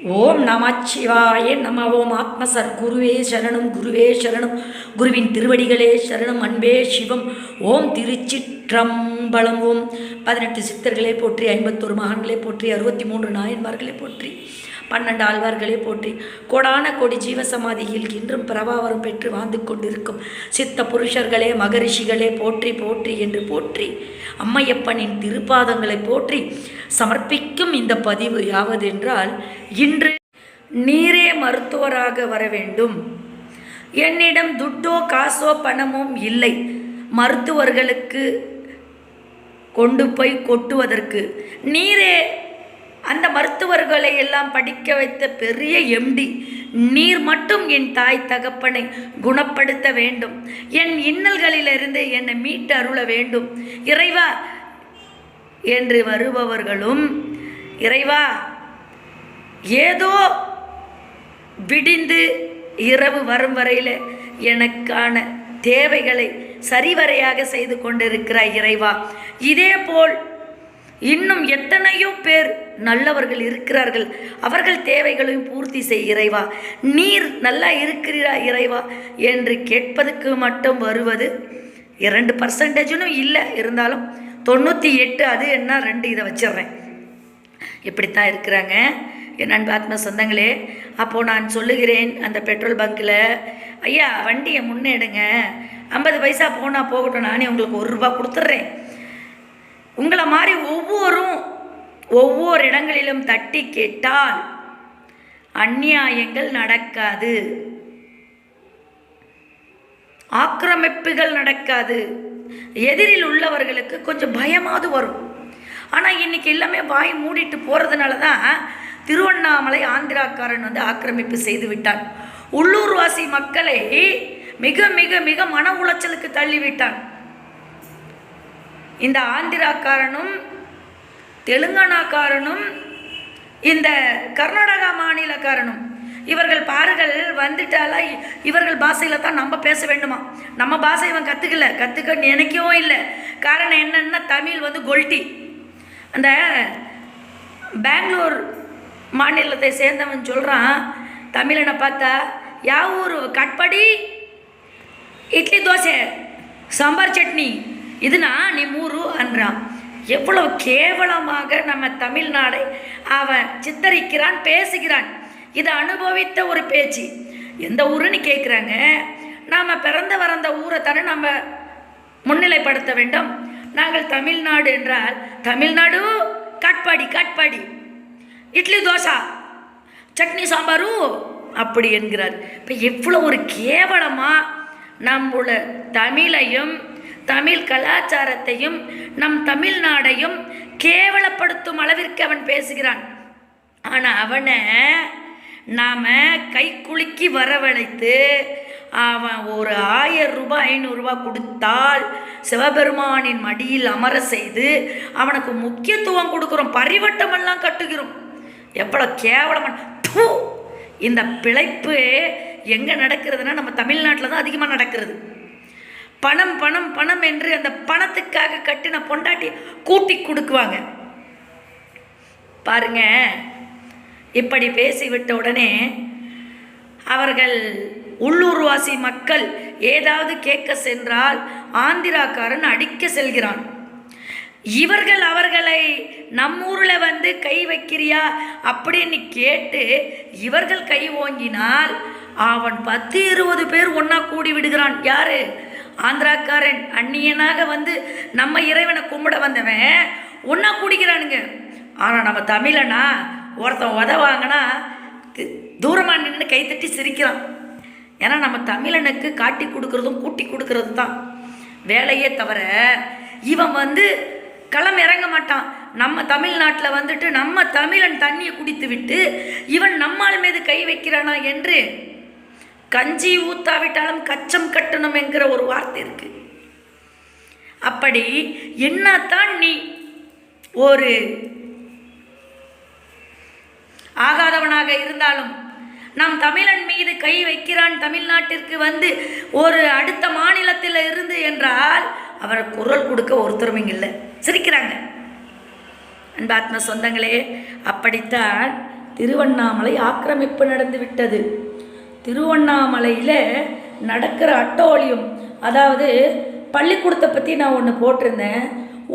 ஓம் நமச்சிவாய நம ஓம் ஆத்மசர் குருவே சரணம் குருவே சரணம். குருவின் திருவடிகளே சரணம் அன்பே சிவம். ஓம் திருச்சிற்றம்பலம். ஓம். பதினெட்டு சித்தர்களே போற்றி ஐம்பத்தொரு மகான்களே போற்றி அறுபத்தி மூன்று நாயன்மார்களை போற்றி. பன்னெண்டு ஆழ்வார்களே போற்றி. கோடான கோடி ஜீவசமாதியில் இன்றும் பிரபாவரம் பெற்று வாழ்ந்து கொண்டிருக்கும் சித்த புருஷர்களே மகரிஷிகளே போற்றி போற்றி என்று போற்றி. அம்மையப்பனின் திருப்பாதங்களை போற்றி சமர்ப்பிக்கும் இந்த பதிவு யாவதென்றால் இன்று நீரே மருத்துவராக வர வேண்டும். என்னிடம் துட்டோ காசோ பணமும் இல்லை. மருத்துவர்களுக்கு கொண்டு போய் கொட்டுவதற்கு நீரே அந்த மருத்துவர்களை எல்லாம் படிக்க வைத்த பெரிய எம்டி நீர் மட்டும் என் தாய் தகப்பனை குணப்படுத்த வேண்டும். என் இன்னல்களிலிருந்து என்னை மீட்டு அருள வேண்டும். இறைவா என்று வருபவர்களும் இறைவா ஏதோ விடிந்து இரவு வரும் வரையில் எனக்கான தேவைகளை சரிவரையாக செய்து கொண்டிருக்கிறாய் இறைவா. இதேபோல் இன்னும் எத்தனையோ பேர் நல்லவர்கள் இருக்கிறார்கள். அவர்கள் தேவைகளையும் பூர்த்தி செய் இறைவா. நீர் நல்லா இருக்கிறா இறைவா? என்று கேட்பதுக்கு மட்டும் வருவது இரண்டு பர்சன்டேஜனும் இல்லை. இருந்தாலும் தொண்ணூற்றி எட்டு அது என்ன? ரெண்டு இதை வச்சிடுறேன். இப்படித்தான் இருக்கிறாங்க. என் அன்பு ஆத்ம சொந்தங்களே அப்போது நான் சொல்லுகிறேன் அந்த பெட்ரோல் பங்க்கில் ஐயா வண்டியை முன்னேடுங்க. ஐம்பது பைசா போனால் போகட்டும். நானே உங்களுக்கு ஒரு ரூபா கொடுத்துட்றேன். உங்களை மாதிரி ஒவ்வொரும் ஒவ்வொரு இடங்களிலும் தட்டி கேட்டால் அந்நியாயங்கள் நடக்காது. ஆக்கிரமிப்புகள் நடக்காது. எதிரில் உள்ளவர்களுக்கு கொஞ்சம் பயமாவது வரும். ஆனால் இன்னைக்கு எல்லாமே வாய் மூடிட்டு போகிறதுனால தான் திருவண்ணாமலை ஆந்திராக்காரன் வந்து ஆக்கிரமிப்பு செய்து விட்டான். உள்ளூர்வாசி மக்களை மிக மிக மிக மன உளைச்சலுக்கு தள்ளிவிட்டான் இந்த ஆந்திராக்காரனும் தெலுங்கானாக்காரனும் இந்த கர்நாடகா மாநிலக்காரனும் இவர்கள் பாருங்கள் வந்துட்டாலா இவர்கள் பாஷையில் தான் நம்ம பேச வேண்டுமா? நம்ம பாஷை இவன் கற்றுக்கல கற்றுக்க நினைக்கவும் இல்லை. காரணம் என்னென்னா தமிழ் வந்து கொல்ட்டி. அந்த பெங்களூர் மாநிலத்தை சேர்ந்தவன் சொல்கிறான் தமிழனை பார்த்தா யா ஊர் கட்படி இட்லி தோசை சாம்பார் சட்னி இதுனா நீ மூரு அன்றான் எவ்வளவு கேவலமாக நம்ம தமிழ்நாடை அவன் சித்தரிக்கிறான் பேசுகிறான். இது அனுபவித்த ஒரு பேச்சு. எந்த ஊருன்னு கேட்குறாங்க நாம் பிறந்த வளர்ந்த ஊரை தானே நம்ம முன்னிலைப்படுத்த வேண்டும். நாங்கள் தமிழ்நாடு என்றால் தமிழ்நாடு காட்பாடி காட்பாடி. இட்லி தோசா சட்னி சாம்பாரு அப்படி என்கிறார். இப்போ எவ்வளோ ஒரு கேவலமாக நம்மளோட தமிழையும் தமிழ் கலாச்சாரத்தையும் நம் தமிழ்நாடையும் கேவலப்படுத்தும் அளவிற்கு அவன் பேசுகிறான். ஆனால் அவனை நாம் கை குலுக்கி வரவழைத்து அவன் ஒரு ஆயிரம் ரூபாய் ஐநூறுரூவா கொடுத்தால் சிவபெருமானின் மடியில் அமர செய்து அவனுக்கு முக்கியத்துவம் கொடுக்குறோம். பரிவட்டமெல்லாம் கட்டுகிறோம். எவ்வளோ கேவலமான தூ இந்த பிழைப்பு எங்கே நடக்கிறதுனா நம்ம தமிழ்நாட்டில் தான் அதிகமாக நடக்கிறது. பணம் பணம் பணம் என்று அந்த பணத்துக்காக கட்டின பொண்டாட்டி கூட்டி கொடுக்குவாங்க. பாருங்க இப்படி பேசிவிட்ட உடனே அவர்கள் உள்ளூர்வாசி மக்கள் ஏதாவது கேட்க சென்றால் ஆந்திராக்காரன் அடிக்க செல்கிறான். இவர்கள் அவர்களை நம்மூரில் வந்து கை வைக்கிறியா? அப்படின்னு கேட்டு இவர்கள் கை ஓங்கினால் அவன் பத்து இருபது பேர் ஒன்றா கூடி விடுகிறான். யாரு? ஆந்திராக்காரன் அந்நியனாக வந்து நம்ம இறைவனை கும்பிட வந்தவன் ஒன்றா குடிக்கிறானுங்க. ஆனால் நம்ம தமிழனா ஒருத்தன் உதவாங்கன்னா தூரமாக நின்று கைத்தட்டி சிரிக்கிறான். ஏன்னா நம்ம தமிழனுக்கு காட்டி கொடுக்குறதும் கூட்டி கொடுக்கறது தான் வேலையே தவிர இவன் வந்து களம் இறங்க மாட்டான். நம்ம தமிழ்நாட்டில் வந்துட்டு நம்ம தமிழன் தண்ணியை குடித்து விட்டு இவன் நம்மால் மீது கை வைக்கிறானா என்று கஞ்சி ஊத்தாவிட்டாலும் கச்சம் கட்டணும் என்கிற ஒரு வார்த்தை இருக்கு. அப்படி என்னத்தான் நீ ஒரு ஆகாதவனாக இருந்தாலும் நம் தமிழன் மீது கை வைக்கிறான் தமிழ்நாட்டிற்கு வந்து ஒரு அடுத்த மாநிலத்தில் இருந்து என்றால் அவரை குரல் கொடுக்க ஒருத்தரும் இங்கே இல்லை. சிரிக்கிறாங்க. அன்பாத்ம சொந்தங்களே அப்படித்தான் திருவண்ணாமலை ஆக்கிரமிப்பு நடந்து விட்டது. திருவண்ணாமலையில் நடக்கிற அட்டோழியம் அதாவது பள்ளிக்கூடத்தை பற்றி நான் ஒன்று போட்டிருந்தேன்.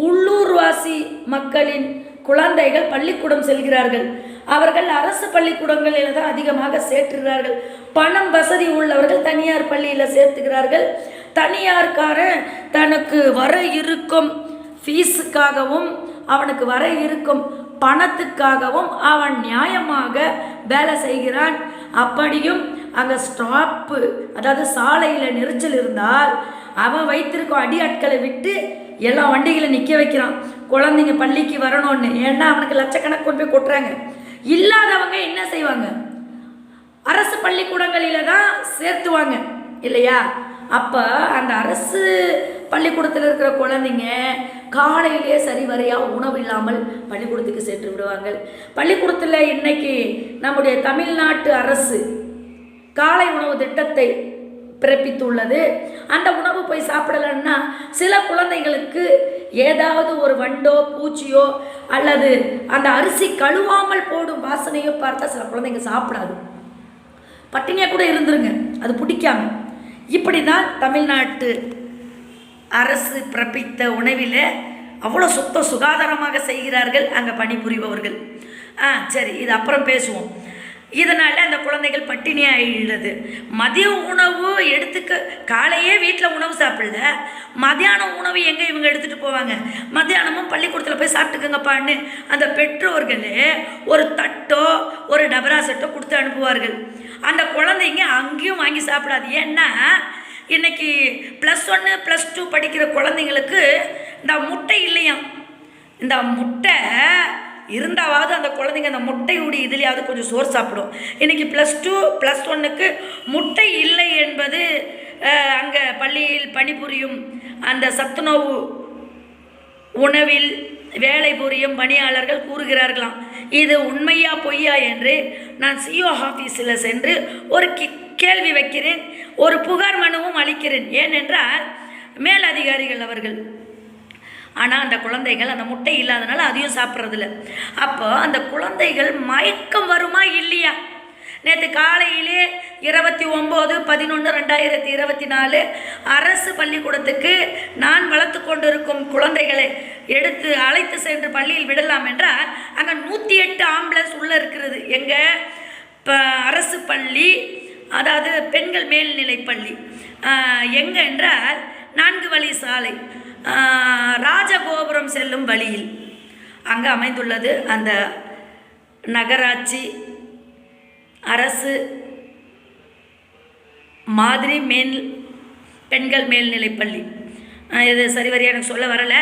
உள்ளூர்வாசி மக்களின் குழந்தைகள் பள்ளிக்கூடம் செல்கிறார்கள். அவர்கள் அரசு பள்ளிக்கூடங்களில் தான் அதிகமாக சேர்த்துகிறார்கள். பணம் வசதி உள்ளவர்கள் தனியார் பள்ளியில் சேர்த்துகிறார்கள். தனியார்காரன் தனக்கு வர இருக்கும் ஃபீஸுக்காகவும் அவனுக்கு வர இருக்கும் பணத்துக்காகவும் அவன் நியாயமாக வேலை செய்கிறான். அப்படியும் அங்கே ஸ்டாப்பு அதாவது சாலையில் நெரிச்சல் இருந்தால் அவன் வைத்திருக்கும் அடி ஆட்களை விட்டு எல்லா வண்டிகளை நிற்க வைக்கிறான். குழந்தைங்க பள்ளிக்கு வரணும்னு. ஏன்னா அவனுக்கு லட்சக்கணக்கு கொண்டு போய் கொட்டுறாங்க. இல்லாதவங்க என்ன செய்வாங்க? அரசு பள்ளிக்கூடங்களில் தான் சேர்த்துவாங்க. இல்லையா? அப்போ அந்த அரசு பள்ளிக்கூடத்தில் இருக்கிற குழந்தைங்க காலையிலேயே சரிவரையாக உணவு இல்லாமல் பள்ளிக்கூடத்துக்கு சென்று விடுவாங்க. பள்ளிக்கூடத்தில் இன்னைக்கு நம்முடைய தமிழ்நாட்டு அரசு காலை உணவு திட்டத்தை பிறப்பித்துள்ளது. அந்த உணவு போய் சாப்பிடலன்னா சில குழந்தைகளுக்கு ஏதாவது ஒரு வண்டோ பூச்சியோ அல்லது அந்த அரிசி கழுவாமல் போடும் வாசனையோ பார்த்தா சில குழந்தைங்க சாப்பிடாது. பட்டினியாக கூட இருந்துருங்க அது பிடிக்காம. இப்படி தான் தமிழ்நாட்டு அரசு பிறப்பித்த உணவில் அவ்வளோ சுத்த சுகாதாரமாக செய்கிறார்கள் அங்கே பணிபுரிபவர்கள். ஆ சரி இது அப்புறம் பேசுவோம். இதனால் அந்த குழந்தைகள் பட்டினி ஆகிடுது மதிய உணவு எடுத்துக்க காலையே வீட்டில் உணவு சாப்பிடல. மதியானம் உணவு எங்கே இவங்க எடுத்துகிட்டு போவாங்க? மத்தியானமும் பள்ளிக்கூடத்தில் போய் சாப்பிட்டுக்கங்கப்பான்னு அந்த பெற்றோர்களே ஒரு தட்டோ ஒரு டபரா செட்டோ கொடுத்து அனுப்புவார்கள். அந்த குழந்தைங்க அங்கேயும் வாங்கி சாப்பிடாது. ஏன்னா இன்றைக்கி ப்ளஸ் ஒன்று ப்ளஸ் டூ படிக்கிற குழந்தைங்களுக்கு இந்த முட்டை இல்லையாம். இந்த முட்டை இருந்தாவது அந்த குழந்தைங்க அந்த முட்டையுடைய இதுலேயாவது கொஞ்சம் சோறு சாப்பிடும். இன்றைக்கி ப்ளஸ் டூ ப்ளஸ் ஒன்னுக்கு முட்டை இல்லை என்பது அங்கே பள்ளியில் பணிபுரியும் அந்த சத்துணவு உணவில் வேலை புரியும் பணியாளர்கள் கூறுகிறார்களாம். இது உண்மையா பொய்யா என்று நான் சிஓ ஆஃபீஸில் சென்று ஒரு கி கேள்வி வைக்கிறேன். ஒரு புகார் மனுவும் அளிக்கிறேன். ஏனென்றால் மேலதிகாரிகள் அவர்கள் ஆனால் அந்த குழந்தைகள் அந்த முட்டை இல்லாதனால அதையும் சாப்பிட்றதில்ல. அப்போ அந்த குழந்தைகள் மயக்கம் வருமா இல்லையா? நேற்று காலையிலே இருபத்தி ஒம்பது பதினொன்று ரெண்டாயிரத்தி இருபத்தி நாலு அரசு பள்ளிக்கூடத்துக்கு நான் வளர்த்து கொண்டிருக்கும் குழந்தைகளை எடுத்து அழைத்து சென்று பள்ளியில் விடலாம் என்றால் அங்கே நூற்றி எட்டு ஆம்புலன்ஸ் உள்ளே இருக்கிறது. எங்கள் இப்போ அரசு பள்ளி அதாவது பெண்கள் மேல்நிலை பள்ளி. எங்கே என்றால் நான்கு வழி சாலை. ராஜகோபுரம் செல்லும் வழியில் அங்கே அமைந்துள்ளது அந்த நகராட்சி அரசு மாதிரி மேல் பெண்கள் மேல்நிலைப்பள்ளி இது சரிவரியாக எனக்கு சொல்ல வரலை.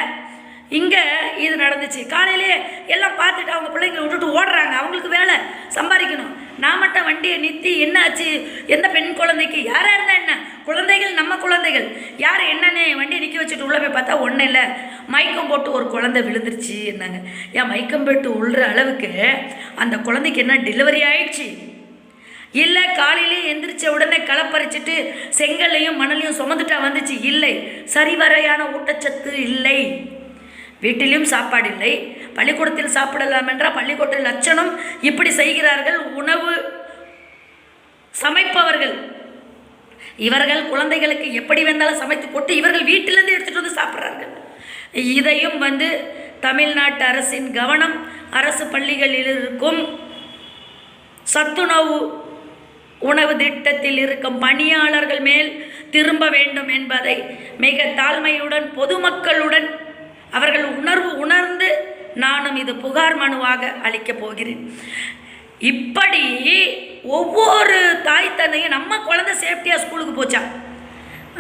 இங்கே இது நடந்துச்சு. காலையிலே எல்லாம் பார்த்துட்டு அவங்க பிள்ளைங்களை விட்டுட்டு ஓடுறாங்க. அவங்களுக்கு வேலை சம்பாதிக்கணும். நான் மட்டும் வண்டியை நிறுத்தி என்ன ஆச்சு? எந்த பெண் குழந்தைக்கு? யாராக இருந்தால் என்ன? குழந்தைகள் நம்ம குழந்தைகள். யார் என்னென்ன வண்டியை நிற்க வச்சுட்டு உள்ளே போய் பார்த்தா ஒன்றும் இல்லை. மயக்கம் போட்டு ஒரு குழந்தை விழுந்துருச்சு என்னங்க. ஏன் மயக்கம் போட்டு உள்ற அளவுக்கு அந்த குழந்தைக்கு என்ன டெலிவரி ஆயிடுச்சு? இல்லை காலையிலே எந்திரிச்ச உடனே களப்பறிச்சிட்டு செங்கல்லையும் மணலையும் சுமந்துட்டா வந்துச்சு? இல்லை. சரிவரையான ஊட்டச்சத்து இல்லை. வீட்டிலும் சாப்பாடு இல்லை. பள்ளிக்கூடத்தில் சாப்பிடலாம் என்றால் பள்ளிக்கூட லட்சணம் இப்படி செய்கிறார்கள் உணவு சமைப்பவர்கள். இவர்கள் குழந்தைகளுக்கு எப்படி வந்தாலும் சமைத்து போட்டு இவர்கள் வீட்டிலேருந்து எடுத்துகிட்டு வந்து சாப்பிட்றார்கள். இதையும் வந்து தமிழ்நாட்டு அரசின் கவனம் அரசு பள்ளிகளில் இருக்கும் சத்துணவு உணவு திட்டத்தில் இருக்கும் பணியாளர்கள் மேல் திரும்ப வேண்டும் என்பதை மிக தாழ்மையுடன் பொதுமக்களுடன் அவர்கள் உணர்வு உணர்ந்து நானும் இது புகார் மனுவாக அளிக்கப் போகிறேன். இப்படி ஒவ்வொரு தாய் தந்தையும் நம்ம குழந்தை சேஃப்டியாக ஸ்கூலுக்கு போச்சா?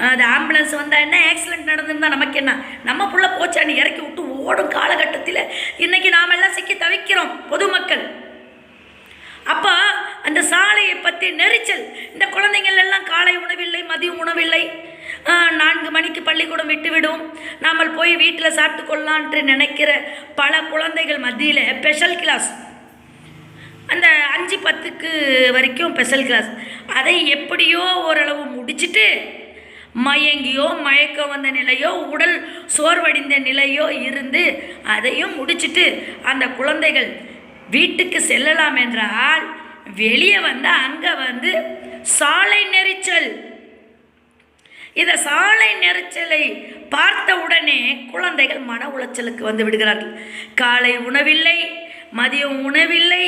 அது ஆம்புலன்ஸ் வந்தால் என்ன? ஆக்சிடென்ட் நடந்துருந்தால் நமக்கு என்ன? நம்ம புள்ள போச்சான்னு இறக்கி விட்டு ஓடும் காலகட்டத்தில் இன்றைக்கி நாம் எல்லாம் சிக்கி தவிக்கிறோம் பொதுமக்கள். அப்போ அந்த சாலையை பற்றி நெரிச்சல். இந்த குழந்தைங்கள் எல்லாம் காலை உணவில்லை மதிய உணவில்லை. நான்கு மணிக்கு பள்ளிக்கூடம் விட்டுவிடும் நாம் போய் வீட்டில் சாப்பிட்டு கொள்ளலான்ட்டு நினைக்கிற பல குழந்தைகள் மத்தியில் ஸ்பெஷல் கிளாஸ் அந்த அஞ்சு பத்துக்கு வரைக்கும் ஸ்பெஷல் கிளாஸ் அதை எப்படியோ ஓரளவு முடிச்சுட்டு மயங்கியோ மயக்கம் வந்த நிலையோ உடல் சோர்வடைந்த நிலையோ இருந்து அதையும் முடிச்சுட்டு அந்த குழந்தைகள் வீட்டுக்கு செல்லலாம் என்றால் வெளியே வந்து அங்கே வந்து சாலை நெரிச்சல். இந்த சாலை நெரிச்சலை பார்த்த உடனே குழந்தைகள் மன உளைச்சலுக்கு வந்து விடுகிறார்கள். காலை உணவில்லை மதியம் உணவில்லை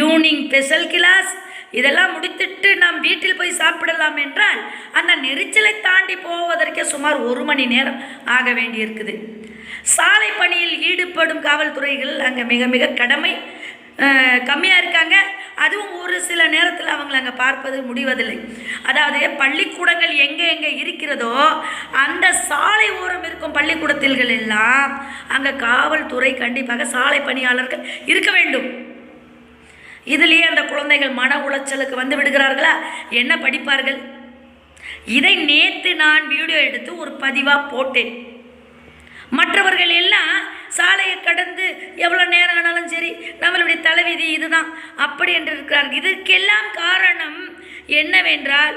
ஈவினிங் ஸ்பெஷல் கிளாஸ் இதெல்லாம் முடித்துட்டு நாம் வீட்டில் போய் சாப்பிடலாம் என்றால் அந்த நெரிச்சலை தாண்டி போவதற்கே சுமார் ஒரு மணி நேரம் ஆக வேண்டியிருக்குது. சாலை பணியில் ஈடுபடும் காவல்துறைகள் அங்கே மிக மிக கடமை கம்மியாக இருக்காங்க. அதுவும் ஒரு சில நேரத்தில் அவங்கள அங்கே பார்ப்பது முடிவதில்லை. அதாவது பள்ளிக்கூடங்கள் எங்கே எங்கே இருக்கிறதோ அந்த சாலை ஓரம் இருக்கும் பள்ளிக்கூடத்தில்கள் எல்லாம் அங்கே காவல்துறை கண்டிப்பாக சாலை பணியாளர்கள் இருக்க வேண்டும். இதுலேயே அந்த குழந்தைகள் மன உளைச்சலுக்கு வந்து விடுகிறார்களா? என்ன படிப்பார்கள்? இதை நேற்று நான் வீடியோ எடுத்து ஒரு பதிவாக போட்டேன். மற்றவர்கள் எல்லாம் சாலையை கடந்து எவ்வளோ நேரம் ஆனாலும் சரி நம்மளுடைய தலைவிதி இதுதான் அப்படி என்று இருக்கிறார்கள். இதற்கெல்லாம் காரணம் என்னவென்றால்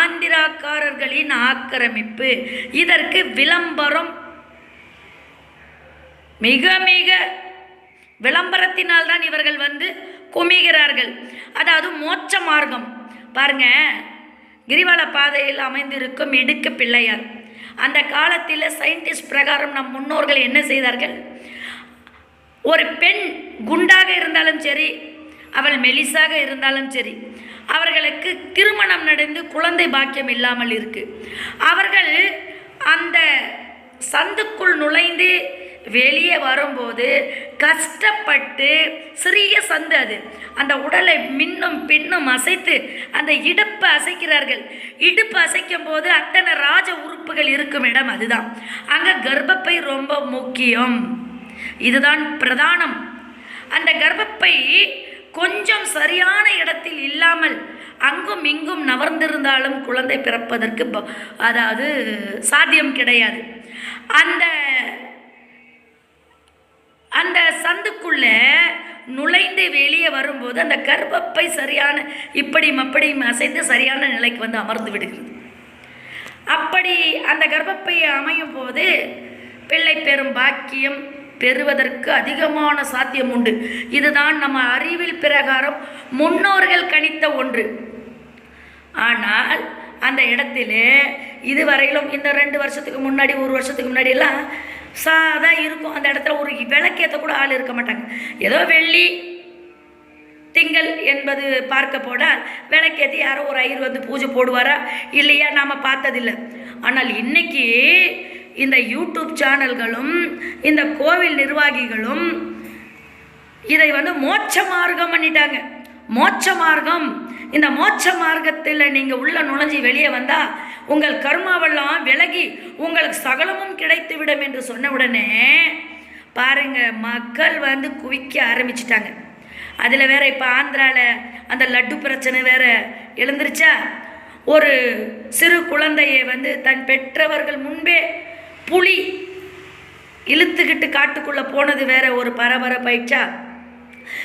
ஆந்திராக்காரர்களின் ஆக்கிரமிப்பு. இதற்கு விளம்பரம். மிக மிக விளம்பரத்தினால் தான் இவர்கள் வந்து குமிகிறார்கள். அதாவது மோட்ச மார்க்கம். பாருங்க கிரிவல பாதையில் அமைந்திருக்கும் இடுக்கு பிள்ளையார். அந்த காலத்தில் சயின்டிஸ்ட் பிரகாரம் நம் முன்னோர்கள் என்ன செய்தார்கள்? ஒரு பெண் குண்டாக இருந்தாலும் சரி அவள் மெலிசாக இருந்தாலும் சரி அவர்களுக்கு திருமணம் நடந்து குழந்தை பாக்கியம் இல்லாமல் இருக்கு. அவர்கள் அந்த சந்துக்குள் நுழைந்து வெளியே வரும்போது கஷ்டப்பட்டு சிறிய சந்து அது. அந்த உடலை மின்னும் பின்னும் அசைத்து அந்த இடுப்பை அசைக்கிறார்கள். இடுப்பு அசைக்கும் போது அத்தனை ராஜ உறுப்புகள் இருக்கும் இடம் அதுதான். அங்கே கர்ப்பப்பை ரொம்ப முக்கியம். இதுதான் பிரதானம். அந்த கர்ப்பப்பை கொஞ்சம் சரியான இடத்தில் இல்லாமல் அங்கும் இங்கும் நவர்ந்திருந்தாலும் குழந்தை பிறப்பதற்கு அதாவது சாத்தியம் கிடையாது. அந்த அந்த சந்துக்குள்ளே நுழைந்து வெளியே வரும்போது அந்த கர்ப்பப்பை சரியான இப்படி அப்படியும் அசைந்து சரியான நிலைக்கு வந்து அமர்ந்து விடுகிறது. அப்படி அந்த கர்ப்பப்பை அமையும் போது பிள்ளை பெறும் பாக்கியம் பெறுவதற்கு அதிகமான சாத்தியம் உண்டு. இதுதான் நம்ம அறிவில் பிரகாரம் முன்னோர்கள் கணித்த ஒன்று. ஆனால் அந்த இடத்திலே இதுவரையிலும் இந்த ரெண்டு வருஷத்துக்கு முன்னாடி ஒரு வருஷத்துக்கு முன்னாடியெல்லாம் எல்லாம் சாதா இருக்கும். அந்த இடத்துல ஒரு விளக்கேற்ற கூட ஆள் இருக்க மாட்டாங்க. ஏதோ வெள்ளி திங்கள் என்பது பார்க்க போனால் விளக்கேற்றி யாரோ ஒரு ஐயர் வந்து பூஜை போடுவாரா இல்லையா நாம் பார்த்ததில்லை. ஆனால் இன்னைக்கு இந்த யூடியூப் சேனல்களும் இந்த கோவில் நிர்வாகிகளும் இதை வந்து மோட்ச மார்க்கம் பண்ணிட்டாங்க. மோட்ச மார்க்கம். இந்த மோட்ச மார்க்கத்தில் நீங்கள் உள்ள நுழைஞ்சி வெளியே வந்தால் உங்கள் கர்மாவெல்லாம் விலகி உங்களுக்கு சகலமும் கிடைத்துவிடும் என்று சொன்ன உடனே பாருங்க மக்கள் வந்து குவிக்க ஆரம்பிச்சிட்டாங்க. அதில் வேற இப்போ ஆந்திராவில் அந்த லட்டு பிரச்சனை வேற எழுந்துருச்சா? ஒரு சிறு குழந்தையை வந்து தன் பெற்றவர்கள் முன்பே புலி இழுத்துக்கிட்டு காட்டுக்குள்ளே போனது வேற ஒரு பரபரப்பாயிடுச்சா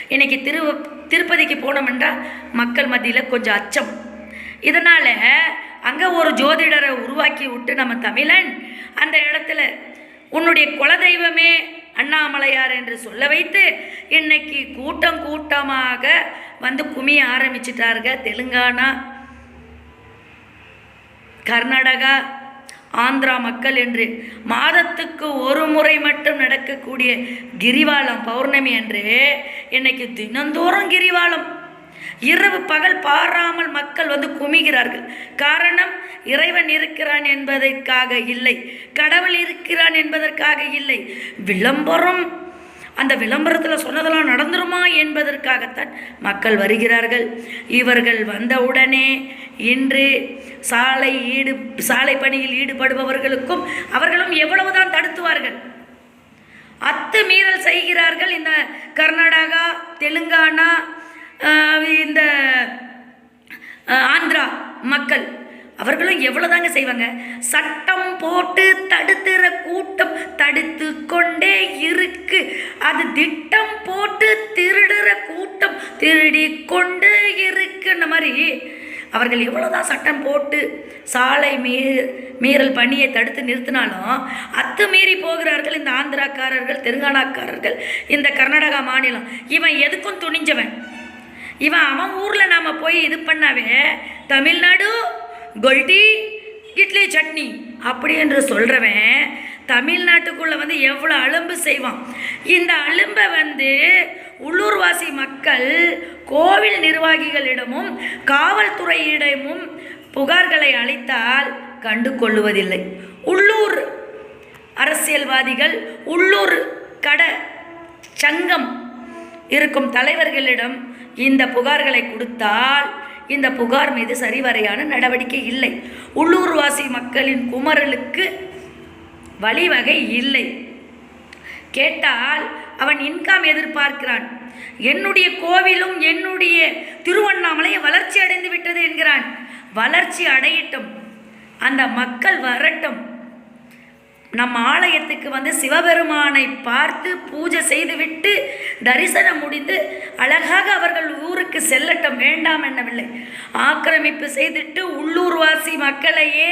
இன்னைக்கு திரு திருப்பதிக்கு போனோம் என்றால் மக்கள் மத்தியில் கொஞ்சம் அச்சம். இதனால் அங்கே ஒரு ஜோதிடரை உருவாக்கி விட்டு நம்ம தமிழன் அந்த இடத்துல உன்னுடைய குலதெய்வமே அண்ணாமலையார் என்று சொல்ல வைத்து இன்னைக்கு கூட்டம் கூட்டமாக வந்து குமிய ஆரம்பிச்சிட்டாருங்க தெலுங்கானா கர்நாடகா ஆந்திரா மக்கள் என்று மாதத்துக்கு ஒரு முறை மட்டும் நடக்கக்கூடிய கிரிவாலம் பௌர்ணமி என்று இன்னைக்கு தினந்தோறும் கிரிவாலம் இரவு பகல் பாராமல் மக்கள் வந்து குமிகிறார்கள். காரணம் இறைவன் இருக்கிறான் என்பதற்காக இல்லை. கடவுள் இருக்கிறான் என்பதற்காக இல்லை. விளம்பரம் அந்த விளம்பரத்தில் சொன்னதெல்லாம் நடந்துருமா என்பதற்காகத்தான் மக்கள் வருகிறார்கள். இவர்கள் வந்தவுடனே இன்று சாலை ஈடு சாலை பணியில் ஈடுபடுபவர்களுக்கும் அவர்களும் எவ்வளவுதான் தடுத்துவார்கள். அத்துமீறல் செய்கிறார்கள். இந்த கர்நாடகா தெலுங்கானா இந்த ஆந்திரா மக்கள். அவர்களும் எவ்வளோதாங்க செய்வாங்க? சட்டம் போட்டு தடுத்துற கூட்டம் தடுத்து கொண்டே இருக்கு. அது திட்டம் போட்டு திருடுற கூட்டம் திருடி கொண்டு இருக்குன்ன மாதிரி அவர்கள் எவ்வளோதான் சட்டம் போட்டு சாலை மீ மீறல் பணியை தடுத்து நிறுத்தினாலும் அத்துமீறி போகிறார்கள் இந்த ஆந்திராக்காரர்கள் தெலுங்கானாக்காரர்கள் இந்த கர்நாடகா மாநிலம். இவன் எதுக்கும் துணிஞ்சவன்? இவன் அவன் ஊரில் நாம் போய் இது பண்ணாவே தமிழ்நாடு கொல்டி இட்லி சட்னி அப்படி என்று சொல்கிறவன் தமிழ்நாட்டுக்குள்ளே வந்து எவ்வளோ அலும்பு செய்வான். இந்த அலும்பை வந்து உள்ளூர்வாசி மக்கள் கோவில் நிர்வாகிகளிடமும் காவல்துறையிடமும் புகார்களை அளித்தால் கண்டு கொள்ளுவதில்லை உள்ளூர் அரசியல்வாதிகள் உள்ளூர் கட சங்கம் இருக்கும் தலைவர்களிடம் இந்த புகார்களை கொடுத்தால் இந்த புகார் மீது சரிவரையான நடவடிக்கை இல்லை. உள்ளூர்வாசி மக்களின் குமரலுக்கு வழிவகை இல்லை. கேட்டால் அவன் இன்கம் எதிர்பார்க்கிறான். என்னுடைய கோவிலும் என்னுடைய திருவண்ணாமலையை வளர்ச்சி அடைந்து விட்டது என்கிறான். வளர்ச்சி அடையட்டும். அந்த மக்கள் வரட்டும். நம் ஆலயத்துக்கு வந்து சிவபெருமானை பார்த்து பூஜை செய்துவிட்டு தரிசனம் முடிந்து அழகாக அவர்கள் ஊருக்கு செல்லட்டும் வேண்டாம் என்னவில்லை ஆக்கிரமிப்பு செய்துட்டு உள்ளூர்வாசி மக்களையே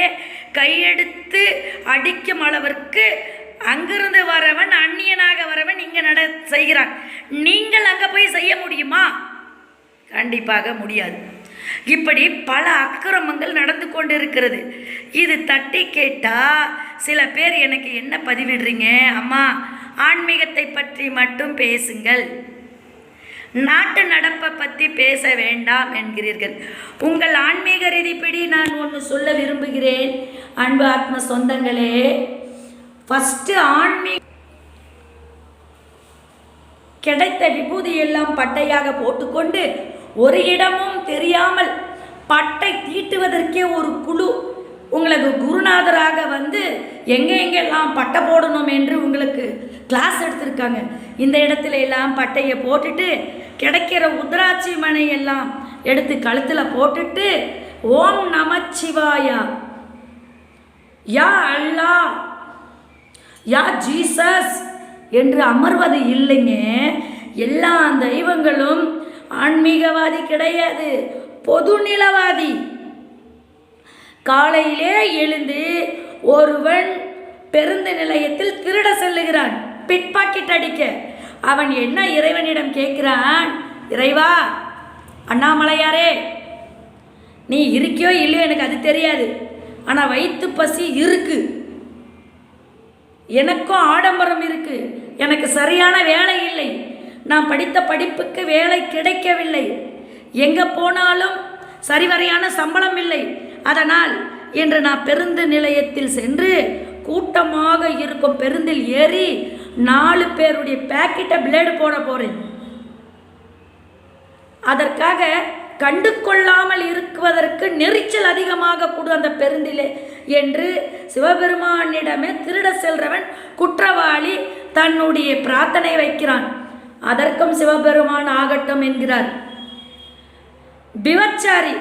கையெடுத்து அடிக்கும் அளவிற்கு அங்கிருந்து வரவன் அந்நியனாக வரவன் இங்கே நட செய்கிறான். நீங்கள் அங்கே போய் செய்ய முடியுமா? கண்டிப்பாக முடியாது. இப்படி பல அக்கிரமங்கள் நடந்து கொண்டிருக்கிறது. இது தட்டி கேட்டால் சில பேர் எனக்கு என்ன பதிவிடுறீங்க? அம்மா ஆன்மீகத்தை பற்றி மட்டும் பேசுங்கள். நாட்டு நடப்பை பற்றி பேச வேண்டாம் என்கிறீர்கள். உங்கள் ஆன்மீக ரீதிப்படி நான் ஒன்று சொல்ல விரும்புகிறேன். அன்பு ஆத்ம சொந்தங்களே ஃபஸ்ட்டு ஆன்மீக கிடைத்த விபூதி எல்லாம் பட்டையாக போட்டுக்கொண்டு ஒரு இடமும் தெரியாமல் பட்டை தீட்டுவதற்கே ஒரு குழு உங்களுக்கு குருநாதராக வந்து எங்கே எங்கெல்லாம் பட்டை போடணும் என்று உங்களுக்கு கிளாஸ் எடுத்திருக்காங்க. இந்த இடத்துல எல்லாம் பட்டையை போட்டுட்டு கிடைக்கிற உத்ராட்சி மனை எல்லாம் எடுத்து கழுத்தில் போட்டுட்டு ஓம் நமச்சிவாயா யா அல்லா யா ஜீசஸ் என்று அமர்வது இல்லைங்க. எல்லா தெய்வங்களும் ஆன்மீகவாதி கிடையாது. பொதுநிலவாதி. காலையிலே எழுந்து ஒருவன் பெருந்து நிலையத்தில் திருட செல்லுகிறான். பிட்பாக்கெட் அடிக்க. அவன் என்ன இறைவனிடம் கேட்கிறான்? இறைவா அண்ணாமலையாரே நீ இருக்கியோ இல்லையோ எனக்கு அது தெரியாது. ஆனால் வயிற்று பசி இருக்கு. எனக்கும் ஆடம்பரம் இருக்கு. எனக்கு சரியான வேலை இல்லை. நான் படித்த படிப்புக்கு வேலை கிடைக்கவில்லை. எங்கே போனாலும் சரிவரையான சம்பளம் இல்லை. அதனால் இன்று நான் பெருந்து நிலையத்தில் சென்று கூட்டமாக இருக்கும் பெருந்தில் ஏறி நாலு பேருடைய பேக்கெட்டை பிளேடு போட போகிறேன் அதற்காக கண்டு கொள்ளாமல் இருக்குவதற்கு நெரிச்சல் அதிகமாக கொடு அந்த பெருந்திலே என்று சிவபெருமானிடமே திருட செல்றவன் குற்றவாளி தன்னுடைய பிரார்த்தனை வைக்கிறான். அதற்கும் சிவபெருமான் ஆகட்டும் என்கிறார். விபச்சாரி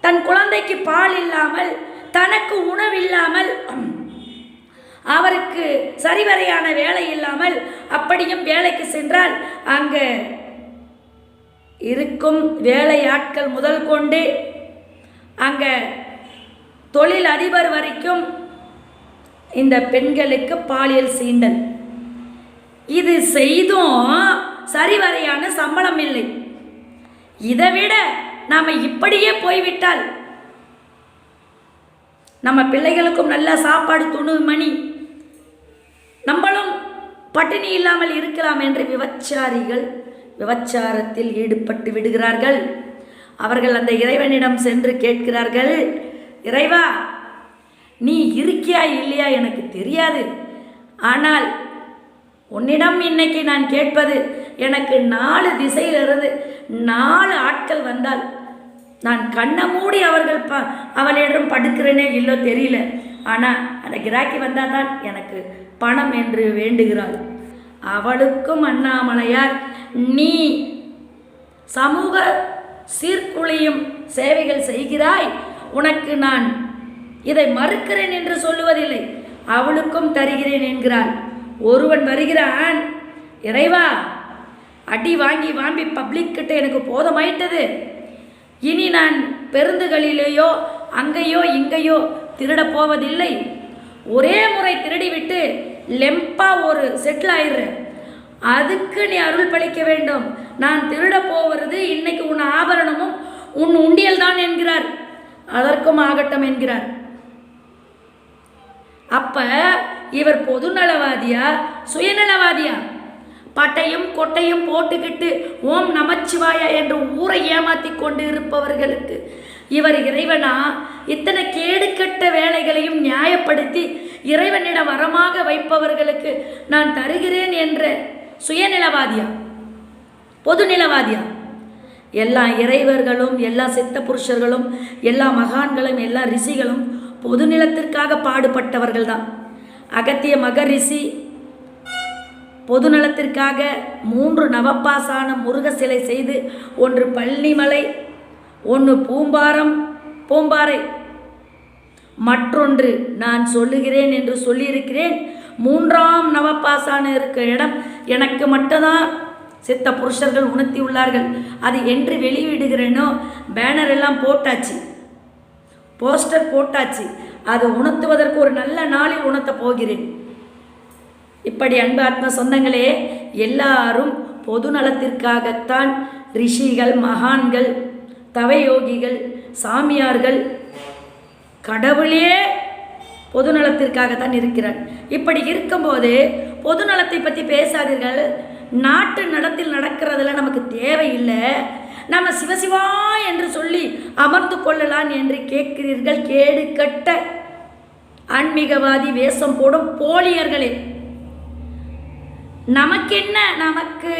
தன் குழந்தைக்கு பால் இல்லாமல் தனக்கு உணவில்லாமல் அவருக்கு சரிவரையான வேலை இல்லாமல் அப்படியும் வேலைக்கு சென்றால் அங்கே இருக்கும் வேலையாட்கள் முதல் கொண்டு அங்கே தொழில் அதிபர் வரைக்கும் இந்த பெண்களுக்கு பாலியல் சீண்டல் இது செய்தும் சரிவரையான சம்பளம் இல்லை. இதை விட நாம் இப்படியே போய்விட்டால் நம்ம பிள்ளைகளுக்கும் நல்ல சாப்பாடு துணு மணி நம்மளும் பட்டினி இல்லாமல் இருக்கலாம் என்று விபச்சாரிகள் விபச்சாரத்தில் ஈடுபட்டு விடுகிறார்கள். அவர்கள் அந்த இறைவனிடம் சென்று கேட்கிறார்கள் இறைவா நீ இருக்கியா இல்லையா எனக்கு தெரியாது. ஆனால் உன்னிடம் இன்னைக்கு நான் கேட்பது எனக்கு நாலு திசையிலிருந்து நாலு ஆட்கள் வந்தால் நான் கண்ணை மூடி அவர்கள் ப அவளிடம் படுக்கிறேனே இல்லோ தெரியல. ஆனால் அந்த கிராக்கி வந்தால் தான் எனக்கு பணம் என்று வேண்டுகிறாள். அவளுக்கும் அண்ணாமலையார் நீ சமூக சீர்குலையும் சேவைகள் செய்கிறாய். உனக்கு நான் இதை மறுக்கிறேன் என்று சொல்லுவதில்லை. அவளுக்கும் தருகிறேன் என்கிறாள். ஒருவன் வருகிறான். இறைவா அடி வாங்கி வாங்கி பப்ளிக் கிட்ட எனக்கு போதமாயிட்டது. இனி நான் பெருந்துகளிலேயோ அங்கேயோ இங்கேயோ திருடப் போவதில்லை. ஒரே முறை திருடிவிட்டு லெம்பா ஒரு செட்டில் ஆயிடுறேன். அதுக்கு நீ அருள் பழிக்க வேண்டும். நான் திருட போவது இன்னைக்கு உன் ஆபரணமும் உன் உண்டியல் தான் என்கிறார். அதற்கும் ஆகட்டம் என்கிறார். அப்போ இவர் பொதுநலவாதியா? சுயநலவாதியா? பட்டையும் கொட்டையும் போட்டுக்கிட்டு ஓம் நமச்சிவாயா என்று ஊரை ஏமாத்தி கொண்டு இருப்பவர்களுக்கு இவர் இறைவனா? இத்தனை கேடுகெட்ட வேலைகளையும் நியாயப்படுத்தி இறைவனிடம் வரமாக வைப்பவர்களுக்கு நான் தருகிறேன் என்ற சுயநிலவாதியா? பொதுநிலவாதியா? எல்லா இறைவர்களும் எல்லா சித்த புருஷர்களும் எல்லா மகான்களும் எல்லா ரிஷிகளும் பொதுநிலத்திற்காக பாடுபட்டவர்கள் தான் அகத்திய மகரிஷி பொதுநலத்திற்காக மூன்று நவப்பாசான முருக சிலை செய்து ஒன்று பள்ளிமலை ஒன்று பூம்பாரம் பூம்பாறை. மற்றொன்று நான் சொல்லுகிறேன் என்று சொல்லியிருக்கிறேன். மூன்றாம் நவப்பாசான இருக்கிற இடம் எனக்கு மட்டும்தான். சித்த புருஷர்கள் உணர்த்தி உள்ளார்கள் அது என்று வெளியிடுகிறேனோ? பேனர் எல்லாம் போட்டாச்சு. போஸ்டர் போட்டாச்சு. அது உணர்த்துவதற்கு ஒரு நல்ல நாளில் உணர்த்தப் போகிறேன். இப்படி அன்பு ஆத்ம சொந்தங்களே எல்லாரும் பொது நலத்திற்காகத்தான் ரிஷிகள் மகான்கள் தவயோகிகள் சாமியார்கள் கடவுளே பொது நலத்திற்காகத்தான் இருக்கிறார். இப்படி இருக்கும்போது பொது நலத்தை பற்றி பேசாதீர்கள். நாட்டு நடத்தில் நடக்கிறதுல நமக்கு தேவையில்லை. நம்ம சிவசிவா என்று சொல்லி அமர்ந்து கொள்ளலாம் என்று கேட்கிறீர்கள். கேடு கட்ட ஆன்மீகவாதி வேஷம் போடும் போலியர்களே. நமக்கென்ன? நமக்கு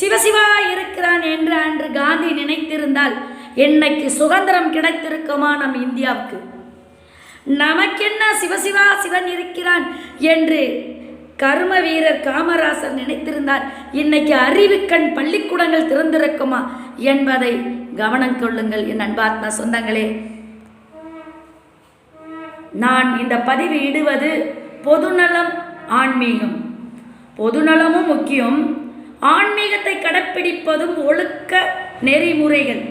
சிவசிவா இருக்கிறான் என்று அன்று காந்தி நினைத்திருந்தால் என்னைக்கு சுதந்திரம் கிடைத்திருக்குமா நம் இந்தியாவுக்கு? நமக்கென்ன சிவசிவா சிவன் இருக்கிறான் என்று கர்ம வீரர் காமராசர் நினைத்திருந்தார். இன்னைக்கு அறிவுக்கண் பள்ளிக்கூடங்கள் திறந்திருக்குமா என்பதை கவனம் கொள்ளுங்கள் என் அன்பாத்மா சொந்தங்களே. நான் இந்த பதிவு இடுவது பொதுநலம் ஆன்மீகம். பொதுநலமும் முக்கியம். ஆன்மீகத்தை கடைப்பிடிப்பதும் ஒழுக்க நெறிமுறைகள்.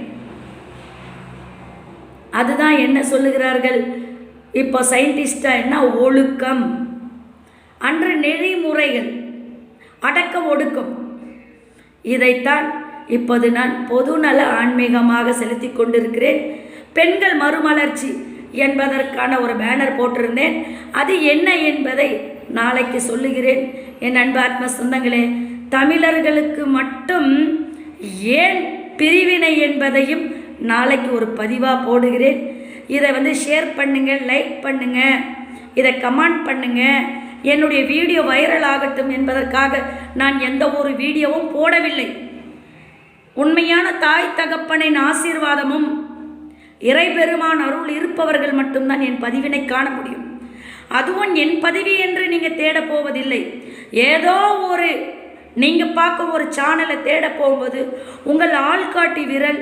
அதுதான் என்ன சொல்லுகிறார்கள்? இப்போ சயின்டிஸ்டா என்ன ஒழுக்கம்? அன்று நெறிமுறைகள் அடக்க ஒடுக்கம். இதைத்தான் இப்போது நான் பொதுநல ஆன்மீகமாக செலுத்தி கொண்டிருக்கிறேன். பெண்கள் மறுமலர்ச்சி என்பதற்கான ஒரு பேனர் போட்டிருந்தேன். அது என்ன என்பதை நாளைக்கு சொல்லுகிறேன். என் அன்பு ஆத்ம சொந்தங்களே தமிழர்களுக்கு மட்டும் ஏன் பிரிவினை என்பதையும் நாளைக்கு ஒரு பதிவாக போடுகிறேன். இதை வந்து ஷேர் பண்ணுங்கள் லைக் பண்ணுங்கள் இதை கமெண்ட் பண்ணுங்கள் என்னுடைய வீடியோ வைரல் ஆகட்டும் என்பதற்காக நான் எந்த ஒரு வீடியோவும் போடவில்லை. உண்மையான தாய் தகப்பனின் ஆசீர்வாதமும் இறைபெருமான் அருள் இருப்பவர்கள் மட்டும்தான் என் பதிவினை காண முடியும். அதுவும் என் பதிவு என்று நீங்கள் தேட போவதில்லை. ஏதோ ஒரு நீங்கள் பார்க்கும் ஒரு சேனலை தேட போகும்போது உங்கள் ஆள்காட்டி விரல்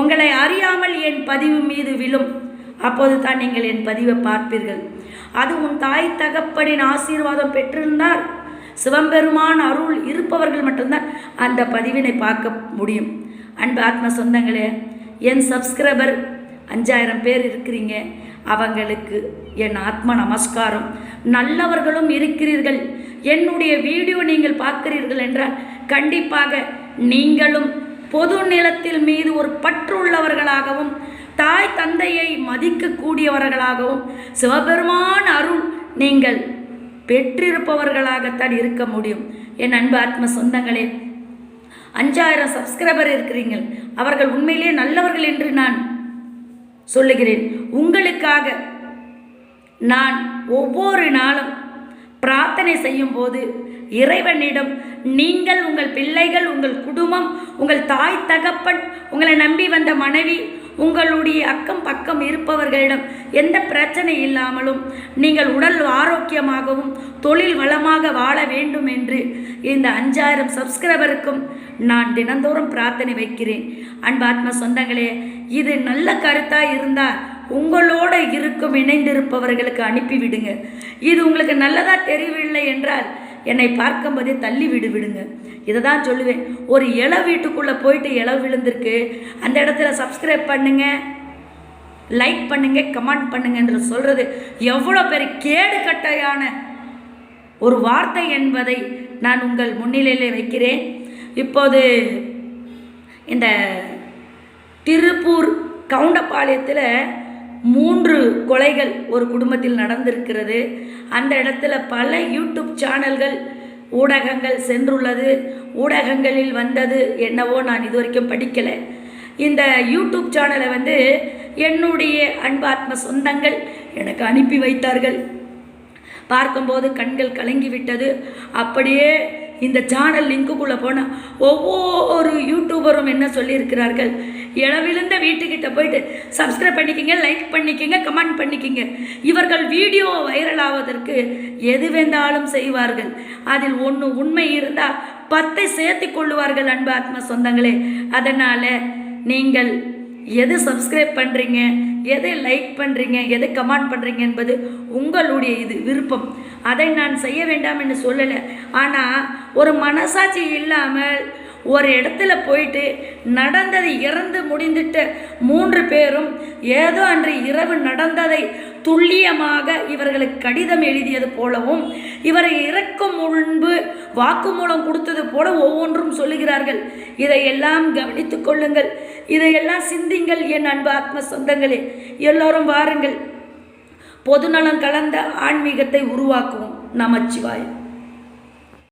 உங்களை அறியாமல் என் பதிவு மீது விழும். அப்போது தான் நீங்கள் என் பதிவை பார்ப்பீர்கள். அது உன் தாய் தகப்பனின் ஆசீர்வாதம் பெற்றிருந்தால் சிவம்பெருமான் அருள் இருப்பவர்கள் மட்டும்தான் அந்த பதிவினை பார்க்க முடியும். அன்பு ஆத்ம சொந்தங்களே என் சப்ஸ்கிரைபர் அஞ்சாயிரம் பேர் இருக்கிறீங்க. அவங்களுக்கு என் ஆத்ம நமஸ்காரம். நல்லவர்களும் இருக்கிறீர்கள். என்னுடைய வீடியோ நீங்கள் பார்க்கிறீர்கள் என்றால் கண்டிப்பாக நீங்களும் பொது நிலத்தில் மீது ஒரு பற்றுள்ளவர்களாகவும் தாய் தந்தையை மதிக்கக்கூடியவர்களாகவும் சிவபெருமான் அருள் நீங்கள் பெற்றிருப்பவர்களாகத்தான் இருக்க முடியும். என் அன்பு ஆத்ம சொந்தங்களே அஞ்சாயிரம் சப்ஸ்கிரைபர் இருக்கிறீங்கள் அவர்கள் உண்மையிலே நல்லவர்கள் என்று நான் சொல்லுகிறேன். உங்களுக்காக நான் ஒவ்வொரு நாளும் பிரார்த்தனை செய்யும் போது இறைவனிடம் நீங்கள் உங்கள் பிள்ளைகள் உங்கள் குடும்பம் உங்கள் தாய் தகப்பன் உங்களை நம்பி வந்த மனைவி உங்களுடைய அக்கம் பக்கம் இருப்பவர்களிடம் எந்த பிரச்சனை இல்லாமலும் நீங்கள் உடல் ஆரோக்கியமாகவும் தொழில் வளமாக வாழ வேண்டும் என்று இந்த அஞ்சாயிரம் சப்ஸ்கிரைபருக்கும் நான் தினந்தோறும் பிரார்த்தனை வைக்கிறேன். அன்பாத்ம சொந்தங்களே இது நல்ல கருத்தாக இருந்தால் உங்களோட இருக்கும் இணைந்திருப்பவர்களுக்கு அனுப்பிவிடுங்க. இது உங்களுக்கு நல்லதாக தெரியவில்லை என்றால் என்னை பார்க்கும்போதே தள்ளி விடு விடுங்க. இதை தான் சொல்லுவேன். ஒரு இள வீட்டுக்குள்ளே போயிட்டு இளவு விழுந்திருக்கு. அந்த இடத்துல சப்ஸ்கிரைப் பண்ணுங்க. லைக் பண்ணுங்க கமெண்ட் பண்ணுங்க என்று சொல்கிறது எவ்வளோ பெரிய கேடு கட்டையான ஒரு வார்த்தை என்பதை நான் உங்கள் முன்னிலையில் வைக்கிறேன். இப்போது இந்த திருப்பூர் கவுண்டப்பாளையத்தில் மூன்று கொலைகள் ஒரு குடும்பத்தில் நடந்திருக்கிறது. அந்த இடத்துல பல யூடியூப் சேனல்கள் ஊடகங்கள் சென்றுள்ளது. ஊடகங்களில் வந்தது என்னவோ நான் இது வரைக்கும் படிக்கலை. இந்த யூடியூப் சேனலை வந்து என்னுடைய அன்பாத்ம சொந்தங்கள் எனக்கு அனுப்பி வைத்தார்கள். பார்க்கும்போது கண்கள் கலங்கி விட்டது அப்படியே இந்த சேனல் லிங்க்குள்ளே போனால் ஒவ்வொரு யூடியூபரும் என்ன சொல்லியிருக்கிறார்கள்? இளவிழுந்த வீட்டுக்கிட்ட போயிட்டு சப்ஸ்கிரைப் பண்ணிக்கிங்க லைக் பண்ணிக்கிங்க கமெண்ட் பண்ணிக்கிங்க. இவர்கள் வீடியோ வைரல் ஆவதற்கு எது வேண்டாலும் செய்வார்கள். அதில் ஒன்று உண்மை இருந்தால் பத்தை சேர்த்து கொள்ளுவார்கள் அன்பு ஆத்ம சொந்தங்களே. அதனால் நீங்கள் எது சப்ஸ்கிரைப் பண்ணுறீங்க எதை லைக் பண்ணுறீங்க எதை கமெண்ட் பண்ணுறீங்க என்பது உங்களுடைய இது விருப்பம். அதை நான் செய்ய வேண்டாம் என்று சொல்லலை. ஆனால் ஒரு மனசாட்சி இல்லாமல் ஒரு இடத்துல போயிட்டு நடந்தது இறந்து முடிந்துட்ட மூன்று பேரும் ஏதோ அன்று இரவு நடந்ததை துல்லியமாக இவர்களுக்கு கடிதம் எழுதியது போலவும் இவரை இறக்கும் முன்பு வாக்குமூலம் கொடுத்தது போல ஒவ்வொன்றும் சொல்லுகிறார்கள். இதையெல்லாம் கவனித்துக் கொள்ளுங்கள். இதையெல்லாம் சிந்திங்கள் என் அன்பு ஆத்ம சொந்தங்களே. எல்லோரும் வாருங்கள். பொதுநலம் கலந்த ஆன்மீகத்தை உருவாக்குவோம். நமச்சிவாயம்.